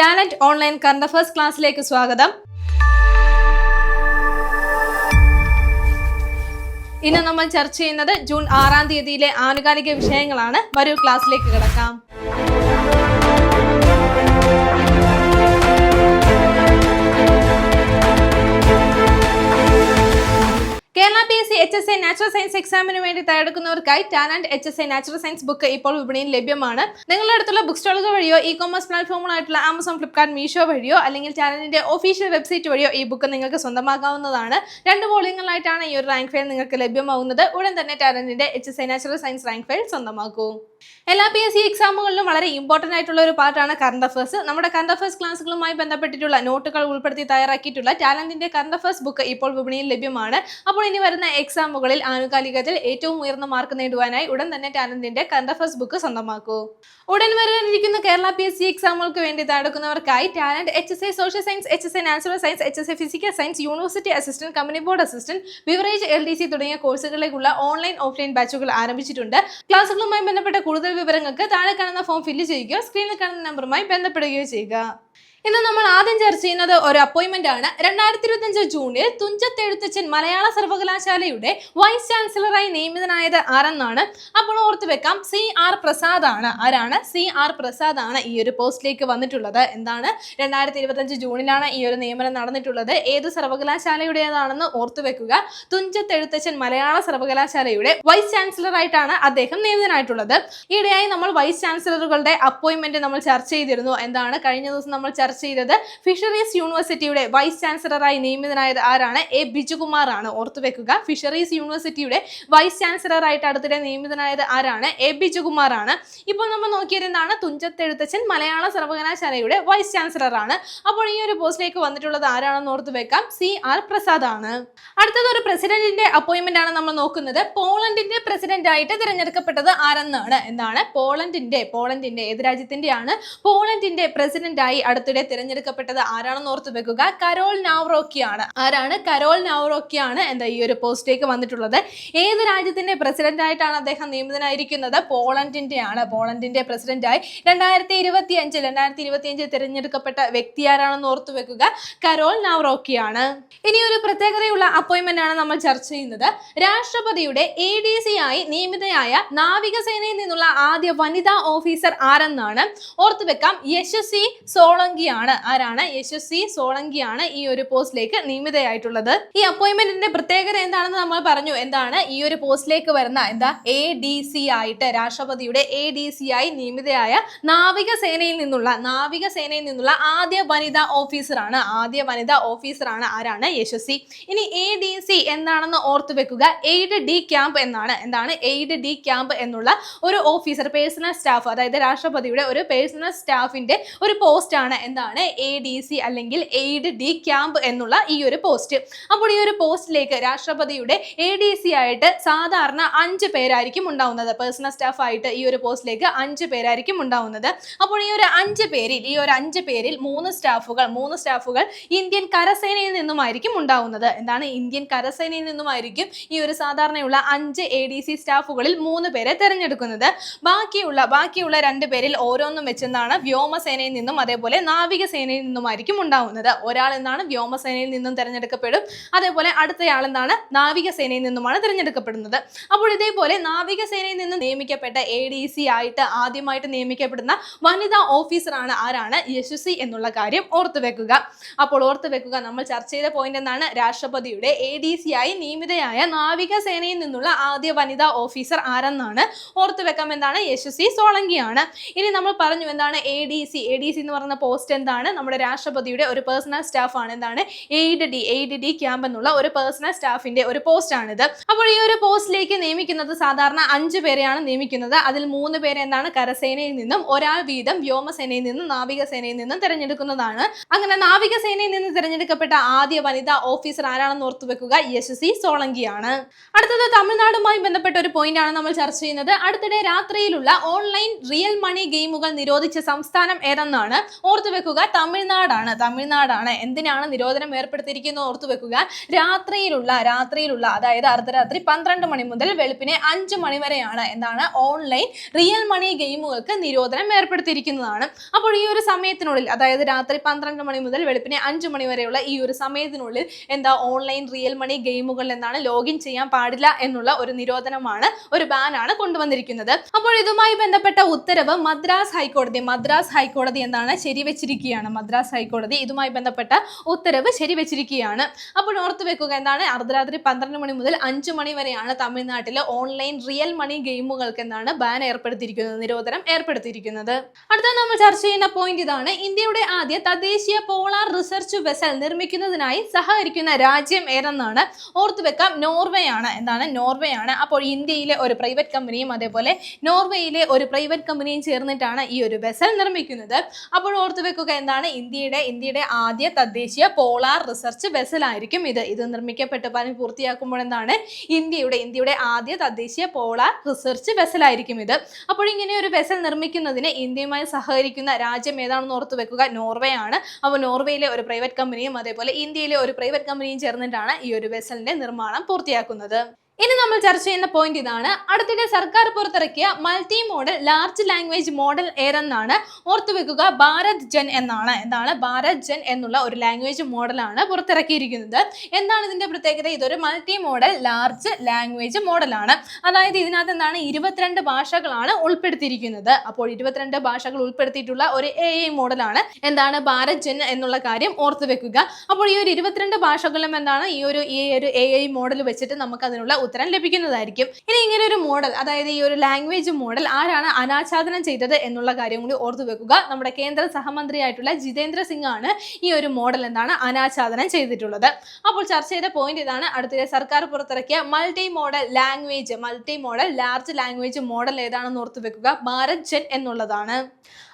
Talent online current affairs ക്ലാസ്സിലേക്ക് സ്വാഗതം. ഇന്ന് നമ്മൾ ചർച്ച ചെയ്യുന്നത് ജൂൺ ആറാം തീയതിയിലെ ആനുകാലിക വിഷയങ്ങളാണ്. വരൂ ക്ലാസ്സിലേക്ക് കിടക്കാം. Kerala P S C H S A natural science എക്സാമിന് വേണ്ടി തയ്യാറെടുക്കുന്നവർക്കായി Talent H S A natural science book ഇപ്പോൾ വിപണിയിൽ ലഭ്യമാണ്. നിങ്ങളുടെ അടുത്തുള്ള ബുക്ക് സ്റ്റോളുകൾ വഴിയോ ഇ കോമേഴ്സ് പ്ലാറ്റ്ഫോമുകളായിട്ടുള്ള ആമസോൺ ഫ്ലിപ്കാർട്ട് മീഷോ വഴിയോ അല്ലെങ്കിൽ ടാലന്റിന്റെ ഒഫീഷ്യൽ വെബ്സൈറ്റ് വഴിയോ ഈ ബുക്ക് നിങ്ങൾക്ക് സ്വന്തമാക്കാവുന്നതാണ്. രണ്ട് വോളിയങ്ങളായിട്ടാണ് ഈ ഒരു റാങ്ക് ഫയൽ നിങ്ങൾക്ക് ലഭ്യമാവുന്നത്. ഉടൻ തന്നെ ടാലന്റിന്റെ H S A natural science rank file സ്വന്തമാക്കൂ. എല്ലാ പി എസ് സി എക്സാമുകളിലും വളരെ ഇമ്പോർട്ടന്റ് ആയിട്ടുള്ള ഒരു പാർട്ടാണ് കറണ്ട് അഫേഴ്സ് നമ്മുടെ കറണ്ട് അഫേഴ്സ് ക്ലാസ്സുകളുമായി ബന്ധപ്പെട്ടിട്ടുള്ള നോട്ടുകൾ ഉൾപ്പെടുത്തി തയ്യാറാക്കിയിട്ടുള്ള ടാലന്റിന്റെ കറണ്ട് അഫേഴ്സ് ബുക്ക് ഇപ്പോൾ വിപണിയിൽ ലഭ്യമാണ്. അപ്പോൾ ഇനി വരുന്ന എക്സാമുകളിൽ ആനുകാലികത്തിൽ ഏറ്റവും ഉയർന്ന മാർക്ക് നേടുവാനായി ഉടൻ തന്നെ ടാലന്റിന്റെ കറണ്ട് അഫേഴ്സ് ബുക്ക് സ്വന്തമാക്കൂ. ഉടൻ വരാനിരിക്കുന്ന കേരള പി എസ് സി എക്സാമുകൾക്ക് വേണ്ടി തയ്യാറെടുക്കുന്നവർക്കായി Talent H S A social science H S A natural science H S A physical science university assistant company board assistant beverage L D C തുടങ്ങിയ കോഴ്സുകളിലേക്കുള്ള online offline ബാച്ചുകൾ ആരംഭിച്ചിട്ടുണ്ട്. ക്ലാസുകളുമായി ബന്ധപ്പെട്ട കൂടുതൽ വിവരങ്ങൾക്ക് താഴെ കാണുന്ന ഫോം ഫില്ല് ചെയ്യുകയോ സ്ക്രീനിൽ കാണുന്ന നമ്പറുമായി ബന്ധപ്പെടുകയോ ചെയ്യുക. ഇന്ന് നമ്മൾ ആദ്യം ചർച്ച ചെയ്യുന്നത് ഒരു അപ്പോയിന്റ്മെന്റ് ആണ്. രണ്ടായിരത്തി ഇരുപത്തിയഞ്ച് ജൂണിൽ തുഞ്ചത്ത് എഴുത്തച്ഛൻ മലയാള സർവകലാശാലയുടെ വൈസ് ചാൻസലറായി നിയമിതനായത് ആരെന്നാണ്? അപ്പോൾ ഓർത്തു വെക്കാം സി ആർ പ്രസാദ് ആണ്. ആരാണ്? സി ആർ പ്രസാദ് ആണ് ഈ ഒരു പോസ്റ്റിലേക്ക് വന്നിട്ടുള്ളത്. എന്താണ്? രണ്ടായിരത്തി ഇരുപത്തിയഞ്ച് ജൂണിലാണ് ഈ ഒരു നിയമനം നടന്നിട്ടുള്ളത്. ഏത് സർവകലാശാലയുടേതാണെന്ന് ഓർത്തു വെക്കുക. തുഞ്ചത്ത് എഴുത്തച്ഛൻ മലയാള സർവകലാശാലയുടെ വൈസ് ചാൻസലറായിട്ടാണ് അദ്ദേഹം നിയമിതനായിട്ടുള്ളത്. ഈയിടെയായി നമ്മൾ വൈസ് ചാൻസലറുകളുടെ അപ്പോയിന്റ്മെന്റ് നമ്മൾ ചർച്ച ചെയ്തിരുന്നു. എന്താണ്? കഴിഞ്ഞ ദിവസം നമ്മൾ ചർച്ച ചെയ്തത്. ഫിഷറീസ് യൂണിവേഴ്സിറ്റിയുടെ വൈസ് ചാൻസലറായി നിയമിതനായത് ആരാണ്? എ. ബിജുകുമാർ ആണ് ഓർത്തു വെക്കുക ഫിഷറീസ് യൂണിവേഴ്സിറ്റിയുടെ വൈസ് ചാൻസലറായിട്ട് അടുത്തിടെ നിയമിതനായത് ആരാണ്? എ. ബിജുകുമാർ ആണ് ഇപ്പോൾ നമ്മൾ നോക്കിയത് തുഞ്ചത്തെഴുത്തച്ഛൻ മലയാള സർവകലാശാലയുടെ വൈസ് ചാൻസലർ ആണ് അപ്പോൾ ഈ ഒരു പോസ്റ്റിലേക്ക് വന്നിട്ടുള്ളത് ആരാണെന്ന് ഓർത്തു വെക്കാം സി. ആർ. പ്രസാദ് ആണ് അടുത്തത് ഒരു പ്രസിഡന്റിന്റെ അപ്പോയിന്റ്മെന്റ് ആണ് നമ്മൾ നോക്കുന്നത്. പോളണ്ടിന്റെ പ്രസിഡന്റ് ആയിട്ട് തിരഞ്ഞെടുക്കപ്പെട്ടത് ആരെന്നാണ്? എന്താണ്? പോളണ്ടിന്റെ പോളണ്ടിന്റെ ഏത് രാജ്യത്തിന്റെയാണ് പോളണ്ടിന്റെ പ്രസിഡന്റ് ആയി അടുത്തിടെ തിരഞ്ഞെടുക്കപ്പെട്ടത് ആരാണെന്ന് ഓർത്ത് വെക്കുക? കരോൾ നാവ്റോക്കിയാണ് ആരാണ്? കരോൾ നാവ്റോക്കിയാണ് എന്താ ഈ ഒരു പോസ്റ്റിലേക്ക് വന്നിട്ടുള്ളത്. ഏത് രാജ്യത്തിന്റെ പ്രസിഡന്റ് ആയിട്ടാണ് അദ്ദേഹം നിയമിതനായിരിക്കുന്നത്? പോളണ്ടിന്റെ ആണ് പോളണ്ടിന്റെ പ്രസിഡന്റായി രണ്ടായിരത്തി ഇരുപത്തി അഞ്ചിൽ രണ്ടായിരത്തി ഇരുപത്തി അഞ്ചിൽ തിരഞ്ഞെടുക്കപ്പെട്ട വ്യക്തി ആരാണെന്ന് ഓർത്തു വെക്കുക? കരോൾ നാവ്റോക്കിയാണ് ഇനി ഒരു പ്രത്യേകതയുള്ള അപ്പോയിന്റ്മെന്റ് ആണ് നമ്മൾ ചർച്ച ചെയ്യുന്നത്. രാഷ്ട്രപതിയുടെ എ ഡി സി ആയി നിയമിതയായ നാവികസേനയിൽ നിന്നുള്ള ആദ്യ വനിതാ ഓഫീസർ ആരെന്നാണ്? ഓർത്തു വെക്കാം. യശസ്വി സോളങ്കിയാണ് ആരാണ്? യശസ്വി സോളങ്കിയാണ് ഈ ഒരു പോസ്റ്റിലേക്ക് നിയമിതയായിട്ടുള്ളത്. ഈ അപ്പോയിന്റ്മെന്റിന്റെ പ്രത്യേകത എന്താണെന്ന് നമ്മൾ പറഞ്ഞു. എന്താണ്? ഈ ഒരു പോസ്റ്റിലേക്ക് വരുന്ന എന്താ? എ ഡി സി ആയിട്ട് രാഷ്ട്രപതിയുടെ എ ഡി സി ആയി നിയമിതയായ നാവികസേനയിൽ നിന്നുള്ള നാവികസേനയിൽ നിന്നുള്ള ആദ്യ വനിതാ ഓഫീസറാണ് ആദ്യ വനിതാ ഓഫീസറാണ് ആരാണ്? യശസ്വി ഇനി എ ഡി സി എന്താണെന്ന് ഓർത്തു വെക്കുക. എയ്ഡ് ഡി ക്യാമ്പ് എന്നാണ്. എന്താണ്? എയ്ഡ് ഡി ക്യാമ്പ് എന്നുള്ള ഒരു ഓഫീസർ പേഴ്സണൽ സ്റ്റാഫ് അതായത് രാഷ്ട്രപതിയുടെ ഒരു പേഴ്സണൽ സ്റ്റാഫിന്റെ ഒരു പോസ്റ്റ് ആണ് എന്താണ്? എ ഡി സി അല്ലെങ്കിൽ എയ്ഡ് ഡി ക്യാമ്പ് എന്നുള്ള ഈ ഒരു പോസ്റ്റ് അപ്പോൾ ഈ ഒരു പോസ്റ്റിലേക്ക് രാഷ്ട്രപതിയുടെ എ ഡി സി ആയിട്ട് സാധാരണ അഞ്ച് പേരായിരിക്കും ഉണ്ടാവുന്നത്. പേഴ്സണൽ സ്റ്റാഫ് ആയിട്ട് ഈ ഒരു പോസ്റ്റിലേക്ക് അഞ്ച് പേരായിരിക്കും ഉണ്ടാവുന്നത്. അപ്പോൾ ഈ ഒരു അഞ്ച് പേരിൽ ഈ ഒരു അഞ്ച് പേരിൽ മൂന്ന് സ്റ്റാഫുകൾ മൂന്ന് സ്റ്റാഫുകൾ ഇന്ത്യൻ കരസേനയിൽ നിന്നുമായിരിക്കും ഉണ്ടാവുന്നത്. എന്താണ്? ഇന്ത്യൻ കരസേനയിൽ നിന്നുമായിരിക്കും ഈ ഒരു സാധാരണയുള്ള അഞ്ച് എ ഡി സി സ്റ്റാഫുകളിൽ മൂന്ന് പേരെ തിരഞ്ഞെടുക്കുന്നത്. ബാക്കിയുള്ള ബാക്കിയുള്ള രണ്ട് പേരിൽ ഓരോന്നും വെച്ചെന്നാണ് വ്യോമസേനയിൽ നിന്നും അതേപോലെ നാവികസേനയിൽ നിന്നുമായിരിക്കും ഉണ്ടാവുന്നത്. ഒരാൾ എന്താണ് വ്യോമസേനയിൽ നിന്നും തിരഞ്ഞെടുക്കപ്പെടും. അതേപോലെ അടുത്തയാൾ എന്താണ് നാവികസേനയിൽ നിന്നുമാണ് തിരഞ്ഞെടുക്കപ്പെടുന്നത്. അപ്പോൾ ഇതേപോലെ നാവികസേനയിൽ നിന്ന് നിയമിക്കപ്പെട്ട എ ഡി സി ആയിട്ട് ആദ്യമായിട്ട് നിയമിക്കപ്പെടുന്ന വനിതാ ഓഫീസറാണ് ആരാണ്? യശസ്വി എന്നുള്ള കാര്യം ഓർത്തു വെക്കുക. അപ്പോൾ ഓർത്തു വെക്കുക നമ്മൾ ചർച്ച ചെയ്ത പോയിന്റ് എന്താണ്? രാഷ്ട്രപതിയുടെ എ ഡി സി ആയി നിയമിതയായ നാവികസേനയിൽ നിന്നുള്ള ആദ്യ വനിതാ ഓഫീസർ ആരെന്നാണ് ഓർത്തു വെക്കാം. എന്താണ്? യശസ്വി സോളങ്കിയാണ്. ഇനി നമ്മൾ പറഞ്ഞു എന്താണ് A D C A D C എന്ന് പറഞ്ഞ പോസ്റ്റ് എന്താണ്? നമ്മുടെ രാഷ്ട്രപതിയുടെ ഒരു പേഴ്സണൽ സ്റ്റാഫ് ആണ്. എന്താണ്? Aide de aide de camp എന്നുള്ള ഒരു പേഴ്സണൽ സ്റ്റാഫിന്റെ ഒരു പോസ്റ്റ് ആണിത്. അപ്പോൾ ഈ ഒരു പോസ്റ്റിലേക്ക് നിയമിക്കുന്നത് സാധാരണ അഞ്ച് പേരെയാണ് നിയമിക്കുന്നത്. അതിൽ മൂന്ന് പേരെ എന്താണ്? കരസേനയിൽ നിന്നും ഒരാൾ വീതം വ്യോമസേനയിൽ നിന്നും നാവികസേനയിൽ നിന്നും തിരഞ്ഞെടുക്കുന്നതാണ്. അങ്ങനെ നാവികസേനയിൽ നിന്ന് തിരഞ്ഞെടുക്കപ്പെട്ട ആദ്യ വനിതാ ഓഫീസർ ആരാണെന്ന് ഓർത്തു വെക്കുക? യശസ്വി സോളങ്കിയാണ്. അടുത്തത് തമിഴ്നാടുമായി ബന്ധപ്പെട്ട ഒരു പോയിന്റ് ആണ് നമ്മൾ ചർച്ച ചെയ്യുന്നത്. അടുത്തിടെ രാത്രിയിലുള്ള ഓൺലൈൻ റിയൽ മണി ഗെയിമുകൾ നിരോധിച്ച സംസ്ഥാനം ഏതെന്നാണ്? ഓർത്തു വെക്കുക. തമിഴ്നാടാണ്. തമിഴ്നാടാണ്. എന്തിനാണ് നിരോധനം ഏർപ്പെടുത്തിയിരിക്കുന്നത് ഓർത്തു വെക്കുക. രാത്രിയിലുള്ള രാത്രിയിലുള്ള അതായത് അർദ്ധരാത്രി പന്ത്രണ്ട് മണി മുതൽ വെളുപ്പിനെ അഞ്ച് മണി വരെയാണ് എന്താണ് ഓൺലൈൻ റിയൽ മണി ഗെയിമുകൾക്ക് നിരോധനം ഏർപ്പെടുത്തിയിരിക്കുന്നതാണ്. അപ്പോൾ ഈ ഒരു സമയത്തിനുള്ളിൽ അതായത് രാത്രി പന്ത്രണ്ട് മണി മുതൽ വെളുപ്പിനെ അഞ്ച് മണി വരെയുള്ള ഈ ഒരു സമയത്തിനുള്ളിൽ എന്താ ഓൺലൈൻ റിയൽ മണി ഗെയിമുകൾ എന്താണ് ലോഗിൻ ചെയ്യാൻ പാടില്ല എന്നുള്ള ഒരു നിരോധനമാണ് ഒരു ബാനാണ് കൊണ്ടുവന്നിരിക്കുന്നത്. അപ്പോൾ ഇതുമായി ബന്ധപ്പെട്ട ഉത്തരവ് മദ്രാസ് ഹൈക്കോടതി മദ്രാസ് ഹൈക്കോടതി എന്താണ് ശരിവെച്ചിരിക്കുകയാണ് മദ്രാസ് ഹൈക്കോടതി ഇതുമായി ബന്ധപ്പെട്ട ഉത്തരവ് ശരിവെച്ചിരിക്കുകയാണ്. അപ്പോൾ ഓർത്ത് വെക്കുക എന്താണ്? അർദ്ധരാത്രി പന്ത്രണ്ട് മണി മുതൽ അഞ്ച് മണി വരെയാണ് തമിഴ്നാട്ടിലെ ഓൺലൈൻ റിയൽ മണി ഗെയിമുകൾക്ക് എന്താണ് ബാൻ ഏർപ്പെടുത്തിയിരിക്കുന്നത് നിരോധനം ഏർപ്പെടുത്തിയിരിക്കുന്നത്. അടുത്ത നമ്മൾ ചർച്ച ചെയ്യുന്ന പോയിന്റ് ഇതാണ്. ഇന്ത്യയുടെ ആദ്യ തദ്ദേശീയ പോളാർ റിസർച്ച് വെസൽ നിർമ്മിക്കുന്നതിനായി സഹകരിക്കുന്ന രാജ്യം ഏതെന്നാണ്? ഓർത്തു വെക്കാം നോർവേ ആണ്. എന്താണ്? നോർവേ ആണ്. അപ്പോൾ ഇന്ത്യയിലെ ഒരു പ്രൈവറ്റ് കമ്പനിയും അതേപോലെ നോർവേയിലെ ഒരു പ്രൈവറ്റ് കമ്പനിയും ചേർന്നിട്ടാണ് ഈ ഒരു വെസൽ നിർമ്മിക്കുന്നത്. അപ്പോൾ ഓർത്തു വെക്കുക എന്താണ് ഇന്ത്യയുടെ ഇന്ത്യയുടെ ആദ്യ തദ്ദേശീയ പോളാർ റിസർച്ച് വെസൽ ആയിരിക്കും ഇത്. ഇത് നിർമ്മിക്കപ്പെട്ട് പണി പൂർത്തിയാക്കുമ്പോൾ എന്താണ് ഇന്ത്യയുടെ ഇന്ത്യയുടെ ആദ്യ തദ്ദേശീയ പോളാർ റിസർച്ച് വെസൽ ആയിരിക്കും ഇത്. അപ്പോൾ ഇങ്ങനെ ഒരു വെസൽ നിർമ്മിക്കുന്നതിന് ഇന്ത്യയുമായി സഹകരിക്കുന്ന രാജ്യം ഏതാണെന്ന് ഓർത്ത് വെക്കുക? നോർവേ ആണ്. അപ്പോൾ നോർവേയിലെ ഒരു പ്രൈവറ്റ് കമ്പനിയും അതേപോലെ ഇന്ത്യയിലെ ഒരു പ്രൈവറ്റ് കമ്പനിയും ചേർന്നിട്ടാണ് ഈ ഒരു വെസലിന്റെ നിർമ്മാണം പൂർത്തിയാക്കുന്നത്. ഇനി നമ്മൾ ചർച്ച ചെയ്യുന്ന പോയിന്റ് ഇതാണ്. അടുത്തിടെ സർക്കാർ പുറത്തിറക്കിയ multi modal large language model ഏതെന്നാണ് ഓർത്തു വെക്കുക. ഭാരത് ജൻ എന്നാണ്. എന്താണ്? ഭാരത് ജൻ എന്നുള്ള ഒരു ലാംഗ്വേജ് മോഡലാണ് പുറത്തിറക്കിയിരിക്കുന്നത്. എന്താണ് ഇതിന്റെ പ്രത്യേകത? ഇതൊരു മൾട്ടി മോഡൽ ലാർജ് ലാംഗ്വേജ് മോഡലാണ് അതായത് ഇതിനകത്ത് എന്താണ്? ഇരുപത്തിരണ്ട് ഭാഷകളാണ് ഉൾപ്പെടുത്തിയിരിക്കുന്നത്. അപ്പോൾ ഇരുപത്തിരണ്ട് ഭാഷകൾ ഉൾപ്പെടുത്തിയിട്ടുള്ള ഒരു എ ഐ മോഡലാണ് എന്താണ്? ഭാരത് ജൻ എന്നുള്ള കാര്യം ഓർത്തുവെക്കുക അപ്പോൾ ഈ ഒരു ഇരുപത്തിരണ്ട് ഭാഷകളും എന്താണ്? ഈ ഒരു ഈ ഒരു എ ഐ മോഡൽ വെച്ചിട്ട് നമുക്ക് അതിനുള്ള ഉത്തരം ലഭിക്കുന്നതായിരിക്കും. ഇനി ഇങ്ങനെ ഒരു മോഡൽ അതായത് ഈ ഒരു ലാംഗ്വേജ് മോഡൽ ആരാണ് അനാച്ഛാദനം ചെയ്തത് എന്നുള്ള കാര്യം കൂടി ഓർത്തു വെക്കുക. നമ്മുടെ കേന്ദ്ര സഹമന്ത്രിയായിട്ടുള്ള ജിതേന്ദ്ര സിംഗ് ആണ് ഈ ഒരു മോഡൽ എന്താണ് അനാച്ഛാദനം ചെയ്തിട്ടുള്ളത്. അപ്പോൾ ചർച്ച ചെയ്ത പോയിന്റ് ഇതാണ്. അടുത്തിടെ സർക്കാർ പുറത്തിറക്കിയ multi modal language multi modal large language model ഏതാണെന്ന് ഓർത്തു വെക്കുക. ഭാരത് ജെൻ എന്നുള്ളതാണ്.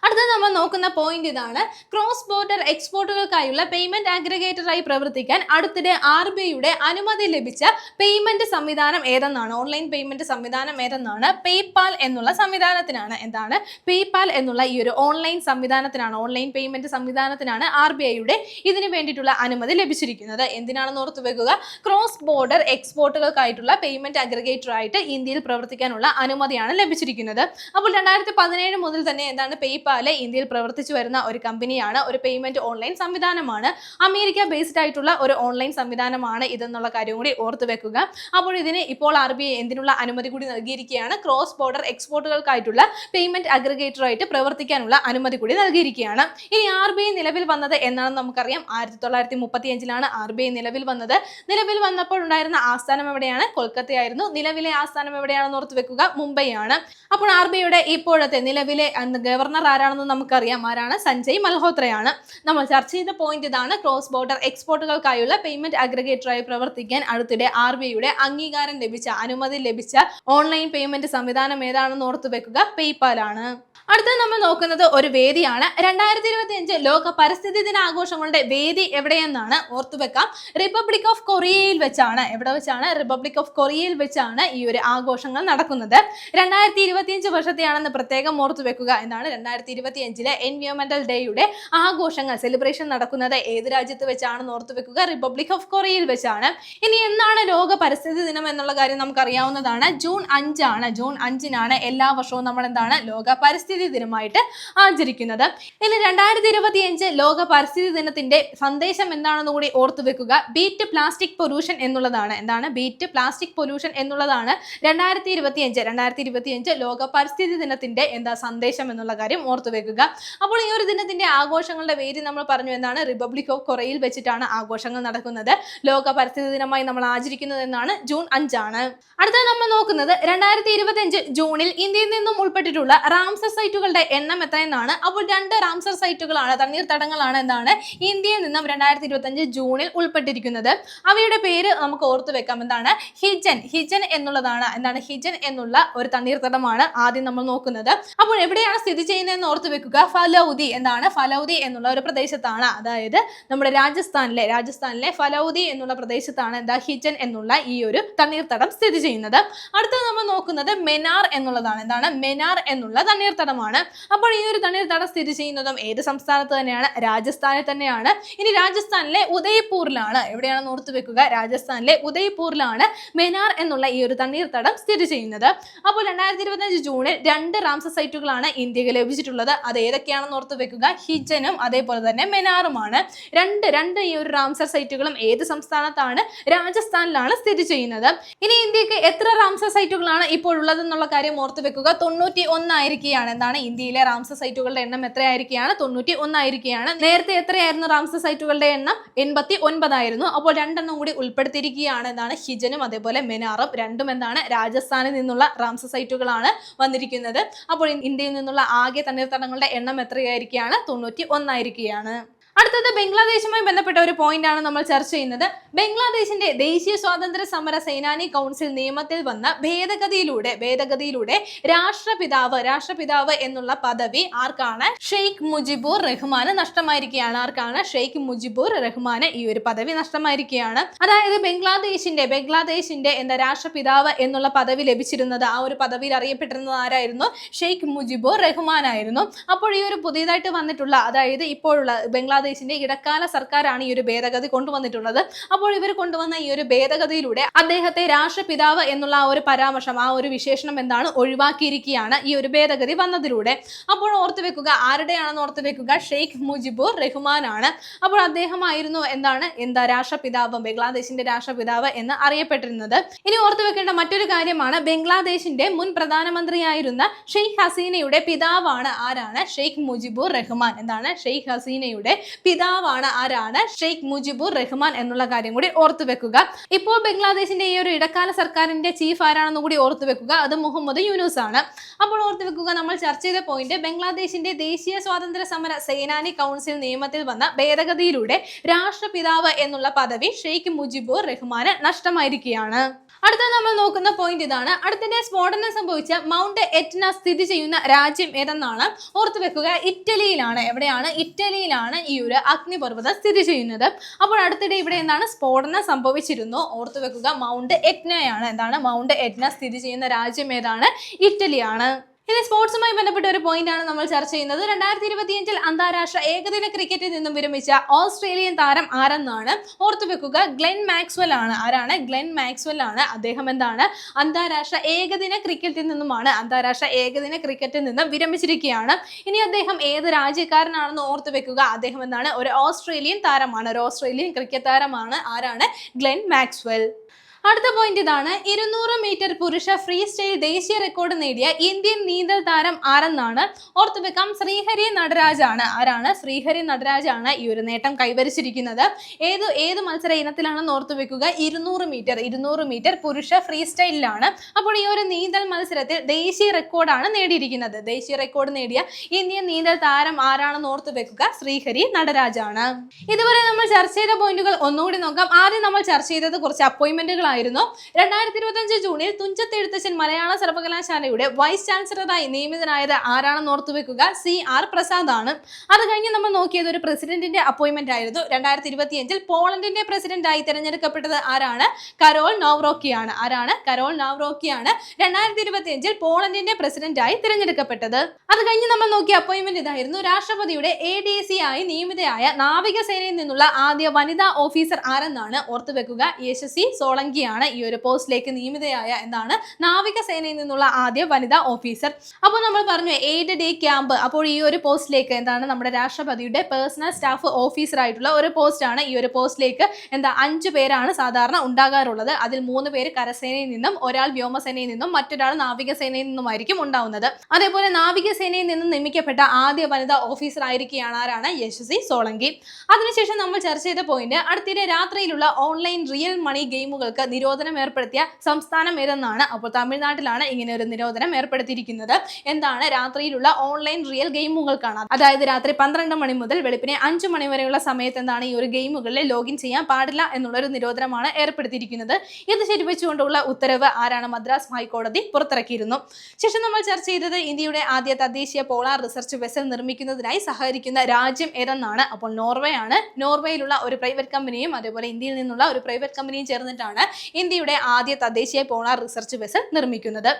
അടുത്ത നമ്മൾ നോക്കുന്ന പോയിന്റ് ഇതാണ്. ക്രോസ് ബോർഡർ എക്സ്പോർട്ടുകൾക്കായുള്ള പേയ്മെന്റ് ആഗ്രഗേറ്ററായി പ്രവർത്തിക്കാൻ അടുത്തിടെ ആർ ബി ഐയുടെ അനുമതി ലഭിച്ച പേയ്മെന്റ് സംവിധാനം ഏതെന്നാണ്? ഓൺലൈൻ പേയ്മെന്റ് സംവിധാനം ഏതെന്നാണ്? പേയ്പാൽ എന്നുള്ള സംവിധാനത്തിനാണ്. എന്താണ്? പേയ്പാൽ എന്നുള്ള ഈ ഒരു ഓൺലൈൻ സംവിധാനത്തിനാണ്. ഓൺലൈൻ പേയ്മെന്റ് സംവിധാനത്തിനാണ് ആർ ബി ഐയുടെ ഇതിന് വേണ്ടിയിട്ടുള്ള അനുമതി ലഭിച്ചിരിക്കുന്നത്. എന്തിനാണെന്ന് ഓർത്തു വെക്കുക? ക്രോസ് ബോർഡർ എക്സ്പോർട്ടുകൾക്കായിട്ടുള്ള പേയ്മെന്റ് അഗ്രിഗേറ്റർ ആയിട്ട് ഇന്ത്യയിൽ പ്രവർത്തിക്കാനുള്ള അനുമതിയാണ് ലഭിച്ചിരിക്കുന്നത്. അപ്പോൾ രണ്ടായിരത്തി പതിനേഴ് മുതൽ തന്നെ എന്താണ്? പേയ്പാൽ ഇന്ത്യയിൽ പ്രവർത്തിച്ചു വരുന്ന ഒരു കമ്പനിയാണ്. ഒരു പേയ്മെന്റ് ഓൺലൈൻ സംവിധാനമാണ്. അമേരിക്ക ബേസ്ഡ് ആയിട്ടുള്ള ഒരു ഓൺലൈൻ സംവിധാനമാണ് ഇതെന്നുള്ള കാര്യം കൂടി ഓർത്തു വെക്കുക. അപ്പോൾ ഇതിന് ഇപ്പോൾ ആർ ബി ഐ എന്തിനുള്ള അനുമതി കൂടി നൽകിയിരിക്കുകയാണ്. ക്രോസ് ബോർഡർ എക്സ്പോർട്ടുകൾക്കായിട്ടുള്ള പേയ്മെന്റ് അഗ്രിഗേറ്റർ ആയിട്ട് പ്രവർത്തിക്കാനുള്ള അനുമതി കൂടി നൽകിയിരിക്കുകയാണ്. ഇനി ആർ ബി ഐ നിലവിൽ വന്നത് എന്നാണെന്ന് നമുക്കറിയാം. ആയിരത്തി തൊള്ളായിരത്തി മുപ്പത്തി അഞ്ചിലാണ് ആർ ബി ഐ നിലവിൽ വന്നത്. നിലവിൽ വന്നപ്പോൾ ഉണ്ടായിരുന്ന ആസ്ഥാനം എവിടെയാണ്? കൊൽക്കത്തയായിരുന്നു. നിലവിലെ ആസ്ഥാനം എവിടെയാണെന്ന് ഓർത്ത് വെക്കുക. മുംബൈ ആണ് അപ്പോൾ ആർ ബി ഐയുടെ ഇപ്പോഴത്തെ നിലവിലെ ഗവർണർ ആരാണെന്ന് നമുക്കറിയാം. ആരാണ്? സഞ്ജയ് മൽഹോത്രയാണ്. നമ്മൾ ചർച്ച ചെയ്ത പോയിന്റ് ഇതാണ് ക്രോസ് ബോർഡർ എക്സ്പോർട്ടുകൾക്കായുള്ള പേയ്മെന്റ് അഗ്രഗേറ്ററായി പ്രവർത്തിക്കാൻ അടുത്തിടെ ആർ ബി ഐയുടെ അംഗീകാരം ലഭിച്ച അനുമതി ലഭിച്ച ഓൺലൈൻ പേയ്മെന്റ് സംവിധാനം ഏതാണെന്ന് ഓർത്തു വെക്കുക പേയ്പാൽ ആണ്. അടുത്തത് നമ്മൾ നോക്കുന്നത് ഒരു വേദിയാണ്. രണ്ടായിരത്തി ഇരുപത്തി അഞ്ച് ലോക പരിസ്ഥിതി ദിനാഘോഷങ്ങളുടെ വേദി എവിടെയെന്നാണ് ഓർത്തു വെക്കാം. റിപ്പബ്ലിക് ഓഫ് കൊറിയയിൽ വെച്ചാണ് എവിടെ വെച്ചാണ്? റിപ്പബ്ലിക് ഓഫ് കൊറിയയിൽ വെച്ചാണ് ഈ ഒരു ആഘോഷങ്ങൾ നടക്കുന്നത്. രണ്ടായിരത്തി ഇരുപത്തിയഞ്ച് വർഷത്തെയാണെന്ന് പ്രത്യേകം ഓർത്തു വെക്കുക എന്നാണ് രണ്ടായിരത്തി ഇരുപത്തി അഞ്ചിലെ എൻവയോൺമെന്റൽ ഡേയുടെ ആഘോഷങ്ങൾ സെലിബ്രേഷൻ നടക്കുന്നത് ഏത് രാജ്യത്ത് വെച്ചാണെന്ന് ഓർത്തു വെക്കുക. റിപ്പബ്ലിക് ഓഫ് കൊറിയയിൽ വെച്ചാണ്. ഇനി എന്നാണ് ലോക പരിസ്ഥിതി ദിനം എന്നുള്ള കാര്യം നമുക്ക് അറിയാവുന്നതാണ് ജൂൺ അഞ്ചാണ് ജൂൺ അഞ്ചിനാണ് എല്ലാ വർഷവും നമ്മൾ എന്താണ് ലോക പരിസ്ഥിതി ദിനമായിട്ട് ആചരിക്കുന്നത്. ഇനി രണ്ടായിരത്തി ഇരുപത്തി അഞ്ച് ലോക പരിസ്ഥിതി ദിനത്തിന്റെ സന്ദേശം എന്താണെന്ന് കൂടി ഓർത്തു വെക്കുക. ബീറ്റ് പ്ലാസ്റ്റിക് പൊല്യൂഷൻ എന്നുള്ളതാണ്. എന്താണ്? ബീറ്റ് പ്ലാസ്റ്റിക് പൊല്യൂഷൻ എന്നുള്ളതാണ് രണ്ടായിരത്തി ഇരുപത്തി അഞ്ച് രണ്ടായിരത്തി ഇരുപത്തി അഞ്ച് ലോക പരിസ്ഥിതി ദിനത്തിന്റെ എന്താ സന്ദേശം എന്നുള്ള കാര്യം ഓർത്തു വെക്കുക. അപ്പോൾ ഈ ഒരു ദിനത്തിന്റെ ആഘോഷങ്ങളുടെ പേര് നമ്മൾ പറഞ്ഞു എന്താണ്? റിപ്പബ്ലിക് ഓഫ് കൊറിയയിൽ വെച്ചിട്ടാണ് ആഘോഷങ്ങൾ നടക്കുന്നത്. ലോക പരിസ്ഥിതി ദിനമായി നമ്മൾ ആചരിക്കുന്നത് എന്നാണ് ജൂൺ അഞ്ചാണ്. അടുത്തത് നമ്മൾ നോക്കുന്നത് രണ്ടായിരത്തി ഇരുപത്തി അഞ്ച് ജൂണിൽ ഇന്ത്യയിൽ നിന്നും ഉൾപ്പെട്ടിട്ടുള്ള റാംസർ സൈറ്റുകളുടെ എണ്ണം എത്രയെന്നാണ്? അപ്പോൾ രണ്ട് റാംസർ സൈറ്റുകളാണ് തണ്ണീർത്തടങ്ങളാണ് എന്താണ് ഇന്ത്യയിൽ നിന്നും രണ്ടായിരത്തി ഇരുപത്തി അഞ്ച് ജൂണിൽ ഉൾപ്പെട്ടിരിക്കുന്നത്. അവയുടെ പേര് നമുക്ക് ഓർത്തു വെക്കാം. എന്താണ്? ഹിജൻ. ഹിജൻ എന്നുള്ളതാണ്. എന്താണ്? ഹിജൻ എന്നുള്ള ഒരു തണ്ണീർത്തടമാണ് ആദ്യം നമ്മൾ നോക്കുന്നത്. അപ്പോൾ എവിടെയാണ് സ്ഥിതി ചെയ്യുന്നതെന്ന് ഓർത്തു വെക്കുക. ഫലൗദി എന്താണ്? ഫലൗദി എന്നുള്ള ഒരു പ്രദേശത്താണ്. അതായത് നമ്മുടെ രാജസ്ഥാനിലെ രാജസ്ഥാനിലെ ഫലൗദി എന്നുള്ള പ്രദേശത്താണ് എന്താ? ഹിജൻ എന്നുള്ള ഈ ഒരു തണ്ണീർത്തടം സ്ഥിതി ചെയ്യുന്നത്. അടുത്തത് നമ്മൾ നോക്കുന്നത് മെനാർ എന്നുള്ളതാണ്. എന്താണ്? മെനാർ എന്നുള്ള തണ്ണീർത്തടമാണ് തണ്ണീർത്തടമാണ് അപ്പോൾ ഈ ഒരു തണ്ണീർത്തട സ്ഥിതി ചെയ്യുന്നതും ഏത് സംസ്ഥാനത്ത് തന്നെയാണ്? രാജസ്ഥാനിൽ തന്നെയാണ്. ഇനി രാജസ്ഥാനിലെ ഉദയ്പൂരിലാണ്. എവിടെയാണെന്ന് ഓർത്തു വെക്കുക? രാജസ്ഥാനിലെ ഉദയ്പൂരിലാണ് മെനാർ എന്നുള്ള ഈ ഒരു തണ്ണീർത്തടം സ്ഥിതി ചെയ്യുന്നത്. അപ്പോൾ രണ്ടായിരത്തി ഇരുപത്തഞ്ച് ജൂണിൽ രണ്ട് റാംസ സൈറ്റുകളാണ് ഇന്ത്യയ്ക്ക് ലഭിച്ചിട്ടുള്ളത്. അത് ഏതൊക്കെയാണെന്ന് ഓർത്ത് വെക്കുക? ഹിജനും അതേപോലെ തന്നെ മെനാറുമാണ്. രണ്ട് രണ്ട് ഈ ഒരു റാംസർ സൈറ്റുകളും ഏത് സംസ്ഥാനത്താണ്? രാജസ്ഥാനിലാണ് സ്ഥിതി ചെയ്യുന്നത്. ഇനി ഇന്ത്യയ്ക്ക് എത്ര റാംസർ സൈറ്റുകളാണ് ഇപ്പോൾ ഉള്ളതെന്നുള്ള കാര്യം ഓർത്ത് വെക്കുക. തൊണ്ണൂറ്റി ഒന്നായിരിക്കുകയാണ് ഇന്ത്യയിലെ റാംസ സൈറ്റുകളുടെ എണ്ണം എത്രയായിരിക്കുകയാണ്? തൊണ്ണൂറ്റി ഒന്നായിരിക്കുകയാണ് നേരത്തെ എത്രയായിരുന്നു റാംസ സൈറ്റുകളുടെ എണ്ണം? എൺപത്തി ഒൻപതായിരുന്നു അപ്പോൾ രണ്ടെണ്ണം കൂടി ഉൾപ്പെടുത്തിയിരിക്കുകയാണ്. എന്താണ് ഹിജനും അതേപോലെ മെനാറും. രണ്ടും എന്താണ്? രാജസ്ഥാനിൽ നിന്നുള്ള റാംസ സൈറ്റുകളാണ് വന്നിരിക്കുന്നത്. അപ്പോൾ ഇന്ത്യയിൽ നിന്നുള്ള ആകെ തണ്ണീർത്തടങ്ങളുടെ എണ്ണം എത്രയായിരിക്കുകയാണ്? തൊണ്ണൂറ്റി ഒന്നായിരിക്കുകയാണ് അടുത്തത് ബംഗ്ലാദേശുമായി ബന്ധപ്പെട്ട ഒരു പോയിന്റ് ആണ് നമ്മൾ ചർച്ച ചെയ്യുന്നത്. ബംഗ്ലാദേശിന്റെ ദേശീയ സ്വാതന്ത്ര്യ സമര സേനാനി കൗൺസിൽ നിയമത്തിൽ വന്ന ഭേദഗതിയിലൂടെ ഭേദഗതിയിലൂടെ രാഷ്ട്രപിതാവ് രാഷ്ട്രപിതാവ് എന്നുള്ള പദവി ആർക്കാണ്? ഷെയ്ഖ് മുജിബുർ റഹ്മാന് നഷ്ടമായിരിക്കുകയാണ്. ആർക്കാണ്? ഷെയ്ഖ് മുജിബുർ റഹ്മാന് ഈ ഒരു പദവി നഷ്ടമായിരിക്കുകയാണ്. അതായത് ബംഗ്ലാദേശിന്റെ ബംഗ്ലാദേശിന്റെ എന്താ രാഷ്ട്രപിതാവ് എന്നുള്ള പദവി ലഭിച്ചിരുന്നത് ആ ഒരു പദവിയിൽ അറിയപ്പെട്ടിരുന്നത് ആരായിരുന്നു? ഷെയ്ഖ് മുജിബുർ റഹ്മാൻ ആയിരുന്നു അപ്പോൾ ഈ ഒരു പുതിയതായിട്ട് വന്നിട്ടുള്ള അതായത് ഇപ്പോഴുള്ള ബംഗ്ലാദേശിന്റെ ഇടക്കാല സർക്കാരാണ് ഈ ഒരു ഭേദഗതി കൊണ്ടുവന്നിട്ടുള്ളത്. അപ്പോൾ ഇവർ കൊണ്ടുവന്ന ഈ ഒരു ഭേദഗതിയിലൂടെ അദ്ദേഹത്തെ രാഷ്ട്രപിതാവ് എന്നുള്ള ആ ഒരു പരാമർശം ആ ഒരു വിശേഷണം എന്താണ് ഒഴിവാക്കിയിരിക്കുകയാണ് ഈ ഒരു ഭേദഗതി വന്നതിലൂടെ. അപ്പോൾ ഓർത്തു വെക്കുക ആരുടെയാണെന്ന് ഓർത്തു വെക്കുക? ഷെയ്ഖ് മുജിബുർ റഹ്മാൻ ആണ് അപ്പോൾ അദ്ദേഹമായിരുന്നു എന്താണ്? എന്താ രാഷ്ട്രപിതാവ്? ബംഗ്ലാദേശിന്റെ രാഷ്ട്രപിതാവ് എന്ന് അറിയപ്പെട്ടിരുന്നത്. ഇനി ഓർത്തു വെക്കേണ്ട മറ്റൊരു കാര്യമാണ് ബംഗ്ലാദേശിന്റെ മുൻ പ്രധാനമന്ത്രിയായിരുന്ന ഷെയ്ഖ് ഹസീനയുടെ പിതാവാണ് ആരാണ്? ഷെയ്ഖ് മുജിബുർ റഹ്മാൻ. എന്താണ്? ഷെയ്ഖ് ഹസീനയുടെ പിതാവാണ് ആരാണ്? ഷെയ്ഖ് മുജിബുർ റഹ്മാൻ എന്നുള്ള കാര്യം കൂടി ഓർത്തു വെക്കുക. ഇപ്പോൾ ബംഗ്ലാദേശിന്റെ ഈ ഒരു ഇടക്കാല സർക്കാരിന്റെ ചീഫ് ആരാണെന്ന് കൂടി ഓർത്തു വെക്കുക. അത് മുഹമ്മദ് യൂനുസ് ആണ്. അപ്പോൾ ഓർത്തു വെക്കുക നമ്മൾ ചർച്ച ചെയ്ത പോയിന്റ് ബംഗ്ലാദേശിന്റെ ദേശീയ സ്വാതന്ത്ര്യ സമര സേനാനി കൗൺസിൽ നിയമത്തിൽ വന്ന ഭേദഗതിയിലൂടെ രാഷ്ട്രപിതാവ് എന്നുള്ള പദവി ഷെയ്ഖ് മുജിബുർ റഹ്മാന് നഷ്ടമായിരിക്കുകയാണ്. അടുത്ത നമ്മൾ നോക്കുന്ന പോയിന്റ് ഇതാണ്. അടുത്തിടെ സ്ഫോടനം സംഭവിച്ച മൗണ്ട് എറ്റ്ന സ്ഥിതി ചെയ്യുന്ന രാജ്യം ഏതെന്നാണ് ഓർത്തു വെക്കുക. ഇറ്റലിയിലാണ്. എവിടെയാണ്? ഇറ്റലിയിലാണ് ഈ ഒരു അഗ്നിപർവതം സ്ഥിതി ചെയ്യുന്നത്. അപ്പോൾ അടുത്തിടെ ഇവിടെ എന്താണ് സ്ഫോടനം സംഭവിച്ചിരുന്നു? ഓർത്തു വെക്കുക. മൗണ്ട് എറ്റ്നയാണ്. എന്താണ്? മൗണ്ട് എറ്റ്ന സ്ഥിതി ചെയ്യുന്ന രാജ്യം ഏതാണ്? ഇറ്റലിയാണ്. ഇനി സ്പോർട്സുമായി ബന്ധപ്പെട്ട ഒരു പോയിന്റ് ആണ് നമ്മൾ ചർച്ച ചെയ്യുന്നത്. രണ്ടായിരത്തി ഇരുപത്തിയഞ്ചിൽ അന്താരാഷ്ട്ര ഏകദിന ക്രിക്കറ്റിൽ നിന്നും വിരമിച്ച ഓസ്ട്രേലിയൻ താരം ആരെന്നാണ് ഓർത്തുവെക്കുക ഗ്ലെൻ മാക്സ്വെൽ ആണ്. ആരാണ്? ഗ്ലെൻ മാക്സ്വെൽ ആണ്. അദ്ദേഹം എന്താണ്? അന്താരാഷ്ട്ര ഏകദിന ക്രിക്കറ്റിൽ നിന്നുമാണ് അന്താരാഷ്ട്ര ഏകദിന ക്രിക്കറ്റിൽ നിന്ന് വിരമിച്ചിരിക്കുകയാണ്. ഇനി അദ്ദേഹം ഏത് രാജ്യക്കാരനാണെന്ന് ഓർത്തു വെക്കുക. അദ്ദേഹം എന്താണ്? ഒരു ഓസ്ട്രേലിയൻ താരമാണ്. ഒരു ഓസ്ട്രേലിയൻ ക്രിക്കറ്റ് താരമാണ്. ആരാണ്? Glenn Maxwell. അടുത്ത പോയിന്റ് ഇതാണ്. ഇരുന്നൂറ് മീറ്റർ പുരുഷ ഫ്രീ സ്റ്റൈൽ ദേശീയ റെക്കോർഡ് നേടിയ ഇന്ത്യൻ നീന്തൽ താരം ആരെന്നാണ്? ഓർത്തു വെക്കാം ശ്രീഹരി നടരാജാണ്. ആരാണ്? ശ്രീഹരി നടരാജാണ് ഈ ഒരു നേട്ടം കൈവരിച്ചിരിക്കുന്നത്. ഏത് ഏത് മത്സര ഇനത്തിലാണെന്ന് ഓർത്തു വെക്കുക. ഇരുന്നൂറ് മീറ്റർ ഇരുന്നൂറ് മീറ്റർ പുരുഷ ഫ്രീ സ്റ്റൈലിലാണ് അപ്പോൾ ഈ ഒരു നീന്തൽ മത്സരത്തിൽ ദേശീയ റെക്കോർഡാണ് നേടിയിരിക്കുന്നത്. ദേശീയ റെക്കോർഡ് നേടിയ ഇന്ത്യൻ നീന്തൽ താരം ആരാണെന്ന് ഓർത്തു വെക്കുക. ശ്രീഹരി നടരാജാണ്. ഇതുവരെ നമ്മൾ ചർച്ച ചെയ്ത പോയിന്റുകൾ ഒന്നുകൂടി നോക്കാം. ആദ്യം നമ്മൾ ചർച്ച ചെയ്തത് കുറച്ച് അപ്പോയിന്റ്മെന്റുകളായിരുന്നു രണ്ടായിരത്തി ഇരുപത്തഞ്ച് ജൂണിൽ തുഞ്ചത്ത് എഴുത്തച്ഛൻ മലയാള സർവകലാശാലയുടെ വൈസ് ചാൻസലറായി നിയമിതനായത് ആരാണെന്ന് ഓർത്തുവെക്കുക സി ആർ പ്രസാദ് ആണ്. അത് കഴിഞ്ഞ് നമ്മൾ നോക്കിയത് ഒരു പ്രസിഡന്റിന്റെ അപ്പോയിന്റ്മെന്റ് ആയിരുന്നു. രണ്ടായിരത്തി ഇരുപത്തിയഞ്ചിൽ പോളണ്ടിന്റെ പ്രസിഡന്റായി തിരഞ്ഞെടുക്കപ്പെട്ടത് ആരാണ്? കരോൾ നോവ്രോക്കിയാണ് ആരാണ്? കരോൾ നോവ്രോക്കിയാണ് രണ്ടായിരത്തി ഇരുപത്തിയഞ്ചിൽ പോളണ്ടിന്റെ പ്രസിഡന്റായി തിരഞ്ഞെടുക്കപ്പെട്ടത്. അത് കഴിഞ്ഞ് നമ്മൾ നോക്കിയ അപ്പോയിന്റ്മെന്റ് ഇതായിരുന്നു. രാഷ്ട്രപതിയുടെ എ ഡി സി ആയി നിയമിതയായ നാവികസേനയിൽ നിന്നുള്ള ആദ്യ വനിതാ ഓഫീസർ ആരെന്നാണ് ഓർത്തുവെക്കുക യശസ്വി യശസ്വി സോളങ്കിയാണ് ഈ ഒരു പോസ്റ്റിലേക്ക് നിയമിതയായ എന്താണ് നാവികസേനയിൽ നിന്നുള്ള ആദ്യ വനിതാ ഓഫീസർ. അപ്പോൾ നമ്മൾ പറഞ്ഞു എയ്ഡ് ഡേ ക്യാമ്പ് അപ്പോൾ ഈ ഒരു പോസ്റ്റിലേക്ക് എന്താണ് നമ്മുടെ രാഷ്ട്രപതിയുടെ പേഴ്സണൽ സ്റ്റാഫ് ഓഫീസർ ആയിട്ടുള്ള ഒരു പോസ്റ്റാണ് ഈ ഒരു പോസ്റ്റിലേക്ക് എന്താ അഞ്ച് പേരാണ് സാധാരണ ഉണ്ടാകാറുള്ളത്. അതിൽ മൂന്ന് പേര് കരസേനയിൽ നിന്നും ഒരാൾ വ്യോമസേനയിൽ നിന്നും മറ്റൊരാൾ നാവികസേനയിൽ നിന്നുമായിരിക്കും ഉണ്ടാവുന്നത്. അതേപോലെ നാവികസേനയിൽ നിന്നും നിയമിക്കപ്പെട്ട ആദ്യ വനിതാ ഓഫീസർ ആയിരിക്കുകയാണ് ആരാണ്? യശസ്വി സോളങ്കി. അതിനുശേഷം നമ്മൾ ചർച്ച ചെയ്ത പോയിന്റ് അടുത്തിടെ രാത്രിയിലുള്ള ഓൺലൈൻ റിയൽ മണി ഗെയിമുകൾക്ക് നിരോധനം ഏർപ്പെടുത്തിയ സംസ്ഥാനം ഏതെന്നാണ്? അപ്പോൾ തമിഴ്നാട്ടിലാണ് ഇങ്ങനെ ഒരു നിരോധനം ഏർപ്പെടുത്തിയിരിക്കുന്നത്. എന്താണ്? രാത്രിയിലുള്ള ഓൺലൈൻ റിയൽ ഗെയിമുകൾക്കാണ് അതായത് രാത്രി പന്ത്രണ്ട് മണി മുതൽ വെളുപ്പിനെ അഞ്ച് മണി വരെയുള്ള സമയത്ത് എന്താണ് ഈ ഒരു ഗെയിമുകളിൽ ലോഗിൻ ചെയ്യാൻ പാടില്ല എന്നുള്ള ഒരു നിരോധനമാണ് ഏർപ്പെടുത്തിയിരിക്കുന്നത്. ഇത് ശരിവെച്ചുകൊണ്ടുള്ള ഉത്തരവ് ആരാണ്? മദ്രാസ് ഹൈക്കോടതി പുറത്തിറക്കിയിരുന്നു. ശേഷം നമ്മൾ ചർച്ച ചെയ്തത് ഇന്ത്യയുടെ ആദ്യ തദ്ദേശീയ പോളാർ റിസർച്ച് വെസൽ നിർമ്മിക്കുന്നതിനായി സഹകരിക്കുന്ന രാജ്യം ഏതെന്നാണ്? അപ്പോൾ നോർവേ ആണ് നോർവേയിലുള്ള ഒരു പ്രൈവറ്റ് കമ്പനിയും അതേപോലെ ഇന്ത്യയിൽ നിന്നുള്ള ഒരു പ്രൈവറ്റ് കമ്പനിയും ചേർന്നിട്ടാണ് ഇന്ത്യയുടെ ആദ്യ തദ്ദേശീയ പോണാർ റിസർച്ച് ബസ് നിർമ്മിക്കുന്നത്.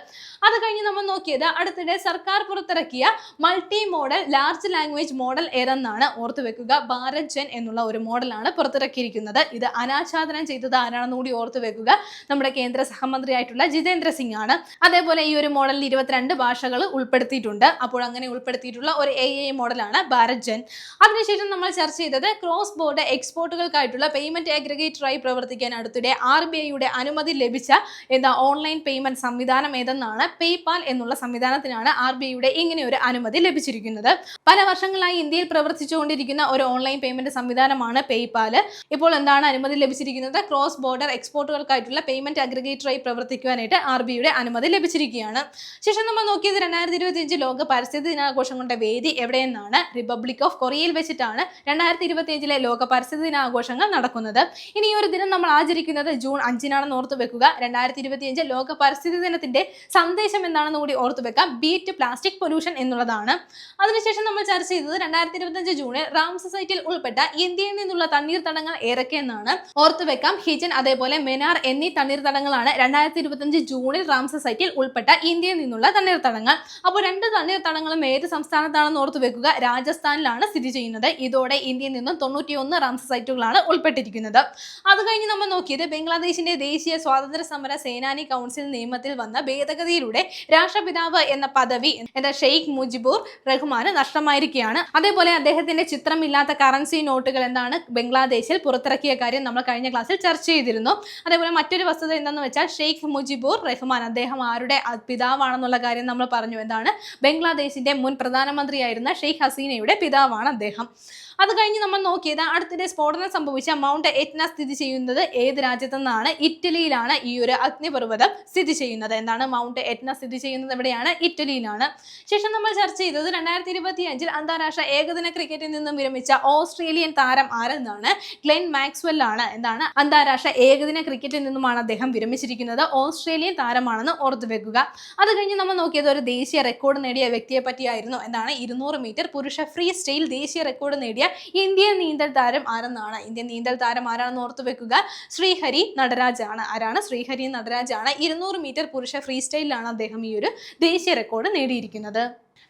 അത് കഴിഞ്ഞ് നമ്മൾ നോക്കിയത് അടുത്തിടെ സർക്കാർ പുറത്തിറക്കിയ multi modal large language model ഏതെന്നാണ് ഓർത്തു വെക്കുക. ഭാരത് ജെൻ എന്നുള്ള ഒരു മോഡലാണ് പുറത്തിറക്കിയിരിക്കുന്നത്. ഇത് അനാച്ഛാദനം ചെയ്തത് ആരാണെന്ന് കൂടി ഓർത്തു വെക്കുക. നമ്മുടെ കേന്ദ്ര സഹമന്ത്രിയായിട്ടുള്ള ജിതേന്ദ്ര സിംഗ് ആണ്. അതേപോലെ ഈ ഒരു മോഡലിൽ ഇരുപത്തിരണ്ട് ഭാഷകൾ ഉൾപ്പെടുത്തിയിട്ടുണ്ട്. അപ്പോൾ അങ്ങനെ ഉൾപ്പെടുത്തിയിട്ടുള്ള ഒരു എ ഐ മോഡലാണ് ഭാരത് ജെൻ. അതിനുശേഷം നമ്മൾ ചർച്ച ചെയ്തത് ക്രോസ് ബോർഡ് എക്സ്പോർട്ടുകൾക്കായിട്ടുള്ള പേയ്മെന്റ് അഗ്രിഗേറ്ററായി പ്രവർത്തിക്കാൻ അടുത്തിടെ ആർ ബി ഐയുടെ അനുമതി ലഭിച്ച എന്താ ഓൺലൈൻ പേയ്മെന്റ് സംവിധാനം ഏതെന്നാണ്? പേയ്പാൽ എന്നുള്ള സംവിധാനത്തിനാണ് ആർ ബി ഐയുടെ ഇങ്ങനെ ഒരു അനുമതി ലഭിച്ചിരിക്കുന്നത്. പല വർഷങ്ങളായി ഇന്ത്യയിൽ പ്രവർത്തിച്ചുകൊണ്ടിരിക്കുന്ന ഒരു ഓൺലൈൻ പേയ്മെന്റ് സംവിധാനമാണ് പേയ്പാൽ ഇപ്പോൾ എന്താണ് അനുമതി ലഭിച്ചിരിക്കുന്നത്? ക്രോസ് ബോർഡർ എക്സ്പോർട്ടുകൾക്കായിട്ടുള്ള പേയ്മെന്റ് അഗ്രിഗേറ്ററായി പ്രവർത്തിക്കുവാനായിട്ട് ആർ ബി ഐയുടെ അനുമതി ലഭിച്ചിരിക്കുകയാണ്. ശേഷം നമ്മൾ നോക്കിയത് രണ്ടായിരത്തി ഇരുപത്തി അഞ്ച് ലോക പരിസ്ഥിതി ദിനാഘോഷങ്ങളുടെ വേദി എവിടെയെന്നാണ്? റിപ്പബ്ലിക് ഓഫ് കൊറിയയിൽ വെച്ചിട്ടാണ് രണ്ടായിരത്തി ഇരുപത്തി അഞ്ചിലെ ലോക പരിസ്ഥിതി ദിനാഘോഷങ്ങൾ നടക്കുന്നത്. ഇനി ഒരു ദിനം നമ്മൾ ആചരിക്കുന്നത് ജൂൺ അഞ്ചിനാണെന്ന് ഓർത്തു വെക്കുക. രണ്ടായിരത്തി ഇരുപത്തി അഞ്ച് ലോക പരിസ്ഥിതി ദിനത്തിന്റെ സന്ദേശം എന്താണെന്ന് കൂടി ഓർത്തു വെക്കാം. ബീറ്റ് പ്ലാസ്റ്റിക് പൊല്യൂഷൻ എന്നുള്ളതാണ്. അതിനുശേഷം നമ്മൾ ചർച്ച ചെയ്തത് രണ്ടായിരത്തി ഇരുപത്തിയഞ്ച് ജൂണിൽ റാം സൊസൈറ്റിയിൽ ഉൾപ്പെട്ട ഇന്ത്യയിൽ നിന്നുള്ള തണ്ണീർത്തടങ്ങൾ ഏറെക്കെന്നാണ് ഓർത്തു വെക്കാം. ഹിജൻ അതേപോലെ മെനാർ എന്നീ തണ്ണീർത്തടങ്ങളാണ് രണ്ടായിരത്തി ഇരുപത്തിയഞ്ച് ജൂണിൽ റാം സൊസൈറ്റിയിൽ ഉൾപ്പെട്ട ഇന്ത്യയിൽ നിന്നുള്ള തണ്ണീർത്തടങ്ങൾ. അപ്പോൾ രണ്ട് തണ്ണീർത്തടങ്ങളും ഏത് സംസ്ഥാനത്താണെന്ന് ഓർത്തു വെക്കുക. രാജസ്ഥാനിലാണ് സ്ഥിതി ചെയ്യുന്നത്. ഇതോടെ ഇന്ത്യയിൽ നിന്നും തൊണ്ണൂറ്റിയൊന്ന് റാം സൊസൈറ്റികളാണ് ഉൾപ്പെട്ടിരിക്കുന്നത്. അത് കഴിഞ്ഞ് നമ്മൾ നോക്കിയത് ബംഗ്ലാദേശിന്റെ ദേശീയ സ്വാതന്ത്ര്യ സമര സേനാനി കൗൺസിൽ നിയമത്തിൽ വന്ന ഭേദഗതിയിലൂടെ രാഷ്ട്രപിതാവ് എന്ന പദവി എന്ന ഷെയ്ഖ് മുജിബുർ റഹ്മാന് നഷ്ടമായിരിക്കുകയാണ്. അതേപോലെ അദ്ദേഹത്തിന്റെ ചിത്രമില്ലാത്ത കറൻസി നോട്ടുകൾ എന്താണ് ബംഗ്ലാദേശിൽ പുറത്തിറക്കിയ കാര്യം നമ്മൾ കഴിഞ്ഞ ക്ലാസ്സിൽ ചർച്ച ചെയ്തിരുന്നു. അതേപോലെ മറ്റൊരു വസ്തുത എന്താണെന്ന് വെച്ചാൽ ഷെയ്ഖ് മുജിബുർ റഹ്മാൻ അദ്ദേഹം ആരുടെ പിതാവാണെന്നുള്ള കാര്യം നമ്മൾ പറഞ്ഞു. എന്താണ് ബംഗ്ലാദേശിന്റെ മുൻ പ്രധാനമന്ത്രിയായിരുന്ന ഷെയ്ഖ് ഹസീനയുടെ പിതാവാണ് അദ്ദേഹം. അത് കഴിഞ്ഞ് നമ്മൾ നോക്കിയത് അടുത്തിടെ സ്ഫോടനം സംഭവിച്ച മൗണ്ട് എറ്റ്ന സ്ഥിതി ചെയ്യുന്നത് ഏത് രാജ്യത്തെന്നാണ്? ഇറ്റലിയിലാണ് ഈ ഒരു അഗ്നിപർവതം സ്ഥിതി ചെയ്യുന്നത്. എന്താണ് മൗണ്ട് എറ്റ്ന സ്ഥിതി ചെയ്യുന്നത്? എവിടെയാണ്? ഇറ്റലിയിലാണ്. ശേഷം നമ്മൾ ചർച്ച ചെയ്തത് രണ്ടായിരത്തി ഇരുപത്തി അഞ്ചിൽ അന്താരാഷ്ട്ര ഏകദിന ക്രിക്കറ്റിൽ നിന്നും വിരമിച്ച ഓസ്ട്രേലിയൻ താരം ആരെന്നാണ്? ഗ്ലെൻ മാക്സ്വെൽ ആണ് എന്താണ്? അന്താരാഷ്ട്ര ഏകദിന ക്രിക്കറ്റിൽ നിന്നുമാണ് അദ്ദേഹം വിരമിച്ചിരിക്കുന്നത്. ഓസ്ട്രേലിയൻ താരമാണെന്ന് ഓർത്തു വെക്കുക. അത് കഴിഞ്ഞ് നമ്മൾ നോക്കിയത് ഒരു ദേശീയ റെക്കോർഡ് നേടിയ വ്യക്തിയെ പറ്റിയായിരുന്നു. എന്താണ്? ഇരുന്നൂറ് മീറ്റർ പുരുഷ ഫ്രീ സ്റ്റൈൽ ദേശീയ റെക്കോർഡ് നേടിയ ഇന്ത്യൻ നീന്തൽ താരം ആരെന്നാണ്? ഇന്ത്യൻ നീന്തൽ താരം ആരാണെന്ന് ഓർത്തു വെക്കുക. ശ്രീഹരി നടരാജ് ആണ് ആരാണ്? ശ്രീഹരി നടരാജ് ആണ് ഇരുന്നൂറ് മീറ്റർ പുരുഷ ഫ്രീ സ്റ്റൈലിലാണ് അദ്ദേഹം ഈ ഒരു ദേശീയ റെക്കോർഡ് നേടിയിരിക്കുന്നത്.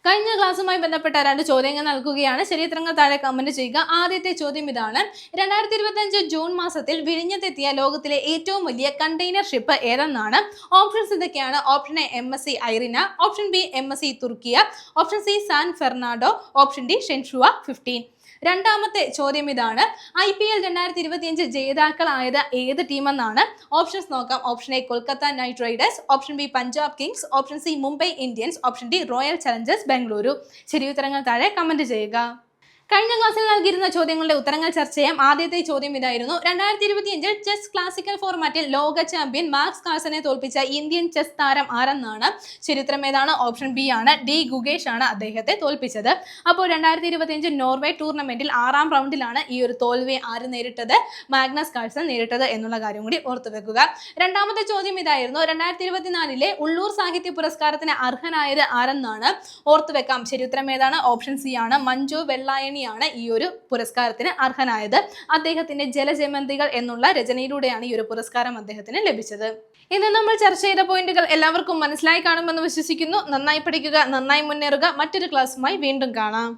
കഴിഞ്ഞ ക്ലാസ്സുമായി ബന്ധപ്പെട്ട രണ്ട് ചോദ്യങ്ങൾ നൽകുകയാണ്. ശരിയുത്തരങ്ങൾ താഴെ കമന്റ് ചെയ്യുക. ആദ്യത്തെ ചോദ്യം ഇതാണ്. രണ്ടായിരത്തി ഇരുപത്തി അഞ്ച് ജൂൺ മാസത്തിൽ വിഴിഞ്ഞത്തെത്തിയ ലോകത്തിലെ ഏറ്റവും വലിയ കണ്ടെയ്നർ ഷിപ്പ് ഏതെന്നാണ്? ഓപ്ഷൻസ് ഇതൊക്കെയാണ്. Option A M S C Irina option B M S C Turkiye option C San Fernando option D Zhenhua fifteen രണ്ടാമത്തെ ചോദ്യം ഇതാണ്. ഐ പി എൽ രണ്ടായിരത്തി ഇരുപത്തിയഞ്ച് ജേതാക്കളായത് ഏത് ടീമെന്നാണ്? ഓപ്ഷൻസ് നോക്കാം. Option A Kolkata Knight Riders option B Punjab Kings option C Mumbai Indians option D Royal Challengers Bengaluru. ശരി ഉത്തരങ്ങൾ താഴെ കമന്റ് ചെയ്യുക. കഴിഞ്ഞ ക്ലാസ്സിൽ നൽകിയിരുന്ന ചോദ്യങ്ങളുടെ ഉത്തരങ്ങൾ ചർച്ച ചെയ്യാം. ആദ്യത്തെ ചോദ്യം ഇതായിരുന്നു. രണ്ടായിരത്തി ഇരുപത്തിയഞ്ചിൽ ചെസ് ക്ലാസിക്കൽ ഫോർമാറ്റിൽ ലോക ചാമ്പ്യൻ മാർക്സ് കാൾസനെ തോൽപ്പിച്ച ഇന്ത്യൻ ചെസ് താരം ആരെന്നാണ്? ചരിത്രം ഏതാണ്? ഓപ്ഷൻ ബി ആണ്. ഡി ഗുഗേഷ് ആണ് അദ്ദേഹത്തെ തോൽപ്പിച്ചത്. അപ്പോൾ രണ്ടായിരത്തി ഇരുപത്തിയഞ്ച് നോർവേ ടൂർണമെന്റിൽ ആറാം റൗണ്ടിലാണ് ഈ ഒരു തോൽവി ആര് നേരിട്ടത്? മാഗ്നസ് കാഴ്സൺ നേരിട്ടത് എന്നുള്ള കാര്യം കൂടി ഓർത്തു വെക്കുക. രണ്ടാമത്തെ ചോദ്യം ഇതായിരുന്നു. രണ്ടായിരത്തി ഇരുപത്തിനാലിലെ ഉള്ളൂർ സാഹിത്യ പുരസ്കാരത്തിന് അർഹനായത് ആരെന്നാണ്? ഓർത്തു വെക്കാം. ശരിയുത്തരം ഏതാണ്? ഓപ്ഷൻ സി ആണ്. മഞ്ജു വെള്ളായണിയാണ് ഈ ഒരു പുരസ്കാരത്തിന് അർഹനായത്. അദ്ദേഹത്തിന്റെ ജലജമന്തികൾ എന്നുള്ള രചനയിലൂടെയാണ് ഈ ഒരു പുരസ്കാരം അദ്ദേഹത്തിന് ലഭിച്ചത്. ഇന്ന് നമ്മൾ ചർച്ച ചെയ്ത പോയിന്റുകൾ എല്ലാവർക്കും മനസ്സിലായി കാണുമെന്ന് വിശ്വസിക്കുന്നു. നന്നായി പഠിക്കുക നന്നായി മുന്നേറുക. മറ്റൊരു ക്ലാസ്സുമായി വീണ്ടും കാണാം.